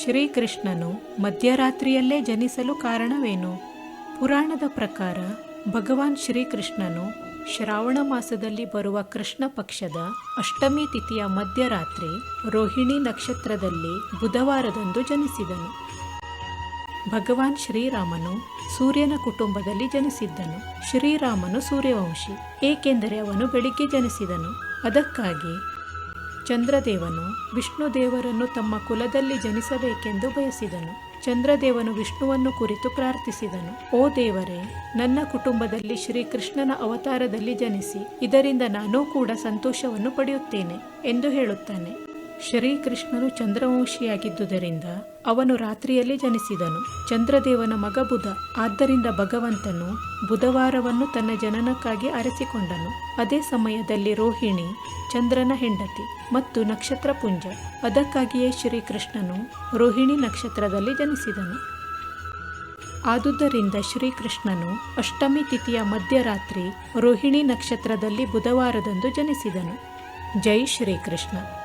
ಶ್ರೀಕೃಷ್ಣನು ಮಧ್ಯರಾತ್ರಿಯಲ್ಲೇ ಜನಿಸಲು ಕಾರಣವೇನು? ಪುರಾಣದ ಪ್ರಕಾರ ಭಗವಾನ್ ಶ್ರೀಕೃಷ್ಣನು ಶ್ರಾವಣ ಮಾಸದಲ್ಲಿ ಬರುವ ಕೃಷ್ಣ ಪಕ್ಷದ ಅಷ್ಟಮಿ ತಿಥಿಯ ಮಧ್ಯರಾತ್ರಿ ರೋಹಿಣಿ ನಕ್ಷತ್ರದಲ್ಲಿ ಬುಧವಾರದಂದು ಜನಿಸಿದನು. ಭಗವಾನ್ ಶ್ರೀರಾಮನು ಸೂರ್ಯನ ಕುಟುಂಬದಲ್ಲಿ ಜನಿಸಿದ್ದನು. ಶ್ರೀರಾಮನು ಸೂರ್ಯವಂಶಿ, ಏಕೆಂದರೆ ಅವನು ಬೆಳಿಗ್ಗೆ ಜನಿಸಿದನು. ಅದಕ್ಕಾಗಿ ಚಂದ್ರದೇವನು ವಿಷ್ಣುದೇವರನ್ನು ತಮ್ಮ ಕುಲದಲ್ಲಿ ಜನಿಸಬೇಕೆಂದು ಬಯಸಿದನು. ಚಂದ್ರದೇವನು ವಿಷ್ಣುವನ್ನು ಕುರಿತು ಪ್ರಾರ್ಥಿಸಿದನು. ಓ ದೇವರೇ, ನನ್ನ ಕುಟುಂಬದಲ್ಲಿ ಶ್ರೀಕೃಷ್ಣನ ಅವತಾರದಲ್ಲಿ ಜನಿಸಿ, ಇದರಿಂದ ನಾನೂ ಕೂಡ ಸಂತೋಷವನ್ನು ಪಡೆಯುತ್ತೇನೆ ಎಂದು ಹೇಳುತ್ತಾನೆ. ಶ್ರೀಕೃಷ್ಣನು ಚಂದ್ರವಂಶಿಯಾಗಿದ್ದುದರಿಂದ ಅವನು ರಾತ್ರಿಯಲ್ಲಿ ಜನಿಸಿದನು. ಚಂದ್ರದೇವನ ಮಗ ಬುಧ. ಆದ್ದರಿಂದ ಭಗವಂತನು ಬುಧವಾರವನ್ನು ತನ್ನ ಜನನಕ್ಕಾಗಿ ಅರಸಿಕೊಂಡನು. ಅದೇ ಸಮಯದಲ್ಲಿ ರೋಹಿಣಿ, ಚಂದ್ರನ ಹೆಂಡತಿ ಮತ್ತು ನಕ್ಷತ್ರ ಪುಂಜ. ಅದಕ್ಕಾಗಿಯೇ ಶ್ರೀಕೃಷ್ಣನು ರೋಹಿಣಿ ನಕ್ಷತ್ರದಲ್ಲಿ ಜನಿಸಿದನು. ಆದುದರಿಂದ ಶ್ರೀಕೃಷ್ಣನು ಅಷ್ಟಮಿ ತಿಥಿಯ ಮಧ್ಯರಾತ್ರಿ ರೋಹಿಣಿ ನಕ್ಷತ್ರದಲ್ಲಿ ಬುಧವಾರದಂದು ಜನಿಸಿದನು. ಜೈ ಶ್ರೀಕೃಷ್ಣ.